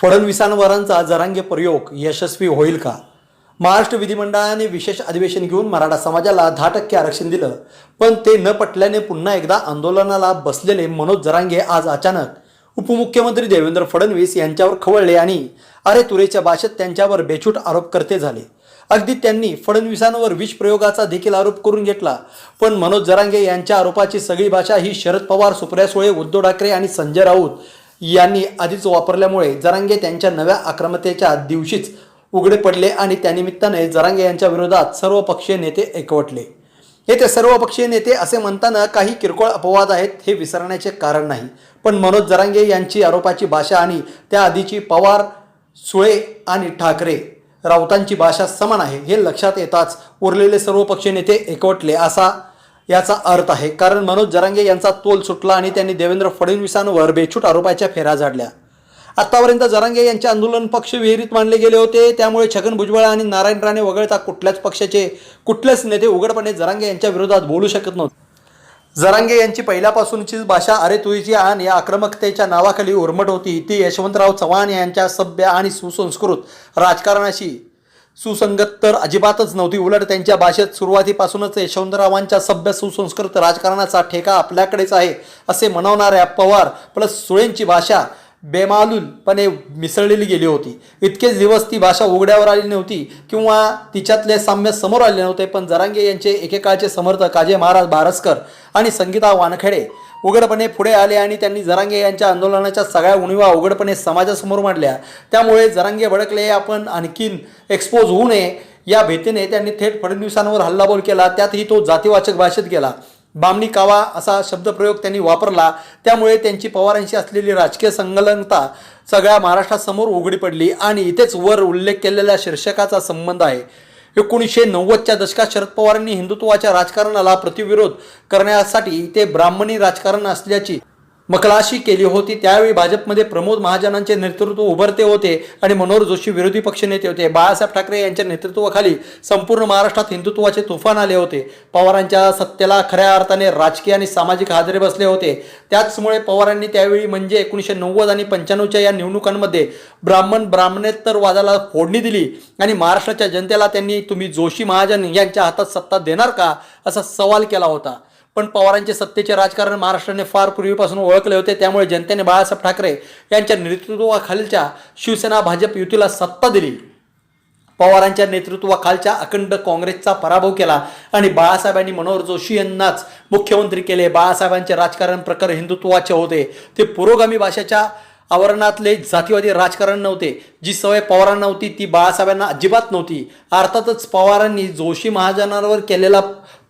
फडणवीसांवरांचा जरांगे प्रयोग यशस्वी होईल का? महाराष्ट्र विधिमंडळाने विशेष अधिवेशन घेऊन मराठा समाजाला दहा टक्के आरक्षण दिलं पण ते न पटल्याने पुन्हा एकदा आंदोलनाला बसलेले मनोज जरांगे आज अचानक. उपमुख्यमंत्री देवेंद्र फडणवीस यांच्यावर खवळले आणि अरे तुरेच्या भाषेत त्यांच्यावर बेछूट आरोप करते झाले. अगदी त्यांनी फडणवीसांवर विष प्रयोगाचा देखील आरोप करून घेतला पण मनोज जरांगे यांच्या आरोपाची सगळी भाषा ही शरद पवार सुप्रिया सुळे उद्धव ठाकरे आणि संजय राऊत यांनी आधीच वापरल्यामुळे जरांगे त्यांच्या नव्या आक्रमतेच्या दिवशीच उघडे पडले आणि त्यानिमित्ताने जरांगे यांच्या विरोधात सर्व पक्षीय नेते एकवटले. येथे सर्व पक्षीय नेते असे म्हणताना काही किरकोळ अपवाद आहेत हे विसरण्याचे कारण नाही. पण मनोज जरांगे यांची आरोपाची भाषा आणि त्याआधीची पवार सुळे आणि ठाकरे राऊतांची भाषा समान आहे हे लक्षात येताच उरलेले सर्व पक्षीय नेते एकवटले असा याचा अर्थ आहे कारण मनोज जरांगे यांचा तोल सुटला आणि त्यांनी देवेंद्र फडणवीसांवर बेछूट आरोपाच्या फेऱ्या झाडल्या. आत्तापर्यंत जरांगे यांचे आंदोलन पक्ष विहिरीत मानले गेले होते त्यामुळे छगन भुजबळ आणि नारायण राणे वगळता कुठल्याच पक्षाचे कुठलेच नेते उघडपणे जरांगे यांच्या विरोधात बोलू शकत नव्हते. जरांगे यांची पहिल्यापासूनचीच भाषा अरे तुझी आण या आक्रमकतेच्या नावाखाली उर्मट होती ती यशवंतराव चव्हाण यांच्या सभ्य आणि सुसंस्कृत राजकारणाशी सुसंगत तर अजिबातच नव्हती. उलट त्यांच्या भाषेत सुरुवातीपासूनच यशवंतरावांच्या सभ्य सुसंस्कृत राजकारणाचा ठेका आपल्याकडेच आहे असे म्हणवणाऱ्या पवार प्लस सुळेंची भाषा बेमालूलपणे मिसळलेली गेली होती. इतकेच दिवस ती भाषा उघड्यावर आली नव्हती किंवा तिच्यातले साम्य समोर आले नव्हते पण जरांगे यांचे एकेकाळचे समर्थक काजे महाराज बारसकर आणि संगीता वानखेडे उघडपणे पुढे आले आणि त्यांनी जरांगे यांच्या आंदोलनाच्या सगळ्या उणीवा उघडपणे समाजासमोर मांडल्या. त्यामुळे जरांगे भडकले आपण आणखीन एक्सपोज होऊ नये. या भीतीने त्यांनी थेट फडणवीसांवर हल्लाबोल केला. त्यातही तो जातीवाचक भाषेत गेला. बामणी कावा असा शब्दप्रयोग त्यांनी वापरला. त्यामुळे त्यांची पवारांशी असलेली राजकीय संलग्नता सगळ्या महाराष्ट्रासमोर उघडी पडली आणि इथेच वर उल्लेख केलेल्या शीर्षकाचा संबंध आहे. एकोणीसशे नव्वदच्या दशकात शरद पवारांनी हिंदुत्वाच्या राजकारणाला प्रतिविरोध करण्यासाठी ते ब्राह्मणी राजकारण असल्याची मकलाशी केली होती त्यावेळी भाजपमध्ये प्रमोद महाजनांचे नेतृत्व उभरते होते आणि मनोहर जोशी विरोधी पक्षनेते होते. बाळासाहेब ठाकरे यांच्या नेतृत्वाखाली संपूर्ण महाराष्ट्रात हिंदुत्वाचे तुफान आले होते. पवारांच्या सत्तेला खऱ्या अर्थाने राजकीय आणि सामाजिक हादरे बसले होते. त्याचमुळे पवारांनी त्यावेळी म्हणजे एकोणीसशे नव्वद आणि पंच्याण्णवच्या या निवडणुकांमध्ये ब्राह्मण ब्राह्मणेतर वादाला फोडणी दिली आणि महाराष्ट्राच्या जनतेला त्यांनी तुम्ही जोशी महाजन यांच्या हातात सत्ता देणार का? असा सवाल केला होता. पण पवारांचे सत्तेचे राजकारण महाराष्ट्राने फार पूर्वीपासून ओळखले होते. त्यामुळे जनतेने बाळासाहेब ठाकरे यांच्या नेतृत्वाखालच्या शिवसेना भाजप युतीला सत्ता दिली. पवारांच्या नेतृत्वाखालच्या अखंड काँग्रेसचा पराभव केला आणि बाळासाहेबांनी मनोहर जोशी यांनाच मुख्यमंत्री केले. बाळासाहेबांचे राजकारण प्रकार हिंदुत्वाचे होते. ते पुरोगामी भाषेच्या आवरणातले जातीवादी राजकारण नव्हते. जी सवय पवारांना नव्हती ती बाळासाहेबांना अजिबात नव्हती. अर्थातच पवारांनी जोशी महाजनांवर केलेला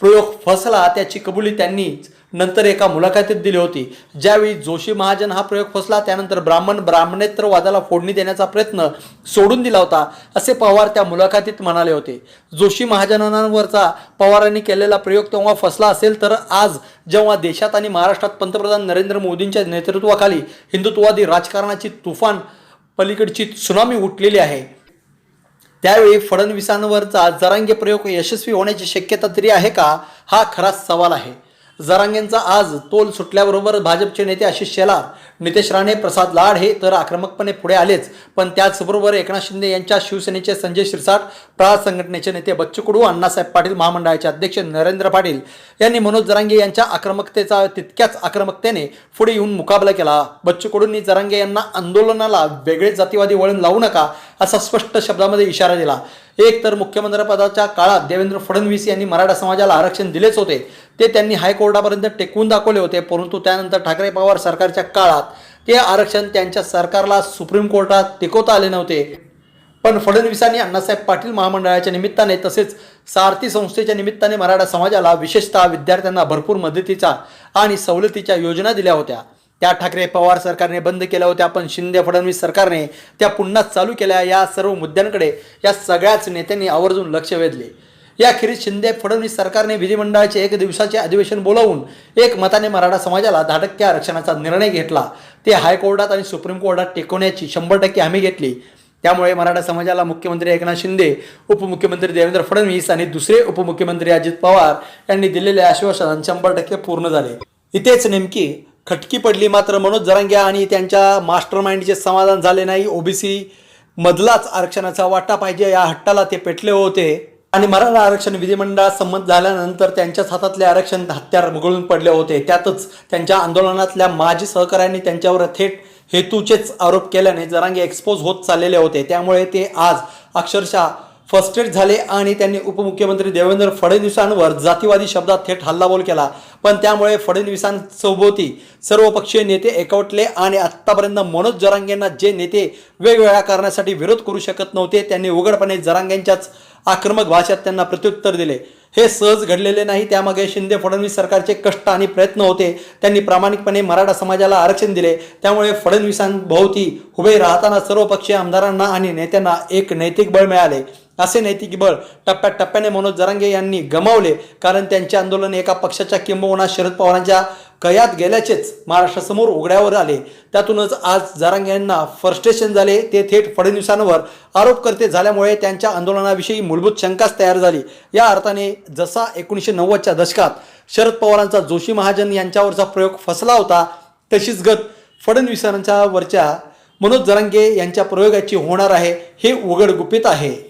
प्रयोग फसला त्याची कबुली त्यांनीच नंतर एका मुलाखतीत दिली होती. ज्यावेळी जोशी महाजन हा प्रयोग फसला त्यानंतर ब्राह्मण ब्राह्मणेत्र वादाला फोडणी देण्याचा प्रयत्न सोडून दिला होता असे पवार त्या मुलाखतीत म्हणाले होते. जोशी महाजनांवरचा पवारांनी केलेला प्रयोग तेव्हा फसला असेल तर आज जेव्हा देशात आणि महाराष्ट्रात पंतप्रधान नरेंद्र मोदींच्या नेतृत्वाखाली हिंदुत्ववादी राजकारणाची तुफान पलीकडची सुनामी उठलेली आहे त्यावेळी फडणवीसांवरचा जरांगे प्रयोग यशस्वी होण्याची शक्यता तरी आहे का? हा खराच सवाल आहे. जरांगेंचा आज तोल सुटल्याबरोबर भाजपचे नेते आशिष शेलार नितेश राणे प्रसाद लाड हे तर आक्रमकपणे पुढे आलेच. पण त्याचबरोबर एकनाथ शिंदे यांच्या शिवसेनेचे संजय शिरसाट प्रहार संघटनेचे नेते बच्चू कडू अण्णासाहेब पाटील महामंडळाचे अध्यक्ष नरेंद्र पाटील यांनी मनोज जरांगे यांच्या आक्रमकतेचा तितक्याच आक्रमकतेने पुढे येऊन मुकाबला केला. बच्चू कडूंनी जरांगे यांना आंदोलनाला वेगळे जातीवादी वळण लावू नका असा स्पष्ट शब्दामध्ये इशारा दिला. एक तर मुख्यमंत्रिपदाच्या काळात देवेंद्र फडणवीस यांनी मराठा समाजाला आरक्षण दिलेच होते. ते त्यांनी हायकोर्टापर्यंत टेकवून दाखवले होते परंतु त्यानंतर ठाकरे पवार सरकारच्या काळात ते आरक्षण त्यांच्या सरकारला सुप्रीम कोर्टात टिकवता आले नव्हते. पण फडणवीसांनी अण्णासाहेब पाटील महामंडळाच्या निमित्ताने तसेच सारथी संस्थेच्या निमित्ताने मराठा समाजाला विशेषतः विद्यार्थ्यांना भरपूर मदतीचा आणि सवलतीच्या योजना दिल्या होत्या. त्या ठाकरे पवार सरकारने बंद केल्या होत्या पण शिंदे फडणवीस सरकारने त्या पुन्हा चालू केल्या. या सर्व मुद्द्यांकडे या सगळ्याच नेत्यांनी आवर्जून लक्ष वेधले. याखेरीज शिंदे फडणवीस सरकारने विधिमंडळाचे एक दिवसाचे अधिवेशन बोलावून एक मताने मराठा समाजाला दहा टक्के आरक्षणाचा निर्णय घेतला. ते हायकोर्टात आणि सुप्रीम कोर्टात टेकवण्याची शंभर टक्के हमी घेतली. त्यामुळे मराठा समाजाला मुख्यमंत्री एकनाथ शिंदे उपमुख्यमंत्री देवेंद्र फडणवीस आणि दुसरे उपमुख्यमंत्री अजित पवार यांनी दिलेले आश्वासन शंभर टक्के पूर्ण झाले. इथेच नेमकी खटकी पडली मात्र मनोज जरांग्या आणि त्यांच्या मास्टर माइंडचे समाधान झाले नाही. ओबीसी मधलाच आरक्षणाचा वाटा पाहिजे या हट्टाला ते पेटले होते. आणि मराठा आरक्षण विधिमंडळात संमत झाल्यानंतर त्यांच्याच हातातले आरक्षण हत्यार मुघळून पडले होते. त्यातच त्यांच्या आंदोलनातल्या माजी सहकाऱ्यांनी त्यांच्यावर थेट हेतूचेच आरोप केल्याने जरांगे एक्सपोज होत चाललेले होते. त्यामुळे ते आज अक्षरशः फर्स्टेड झाले आणि त्यांनी उपमुख्यमंत्री देवेंद्र फडणवीसांवर जातीवादी शब्दात थेट हल्लाबोल केला. पण त्यामुळे फडणवीसांसोबती सर्वपक्षीय नेते एकवटले आणि आत्तापर्यंत मनोज जरांगेंना जे नेते वेगवेगळ्या कारणासाठी विरोध करू शकत नव्हते त्यांनी उघडपणे जरांगेंच्याच आक्रमक भाषेत त्यांना प्रत्युत्तर दिले. हे सहज घडलेले नाही त्यामागे शिंदे फडणवीस सरकारचे कष्ट आणि प्रयत्न होते. त्यांनी प्रामाणिकपणे मराठा समाजाला आरक्षण दिले. त्यामुळे फडणवीसांभोवती उभे राहताना सर्वपक्षीय आमदारांना आणि नेत्यांना एक नैतिक बळ मिळाले. असे नैतिक बळ टप्प्याटप्प्याने मनोज जरांगे यांनी गमावले कारण त्यांचे आंदोलन एका पक्षाच्या किंबहुना शरद पवारांच्या कयात गेल्याचेच महाराष्ट्रासमोर उघड्यावर आले. त्यातूनच आज जरांगे यांना फ्रस्ट्रेशन झाले. ते थेट फडणवीसांवर आरोप करते झाल्यामुळे त्यांच्या आंदोलनाविषयी मूलभूत शंकाच तयार झाली. या अर्थाने जसा एकोणीसशे नव्वदच्या दशकात शरद पवारांचा जोशी महाजन यांच्यावरचा प्रयोग फसला होता तशीच गत फडणवीसांच्या वरच्या मनोज जरांगे यांच्या प्रयोगाची होणार आहे हे उघड गुपित आहे.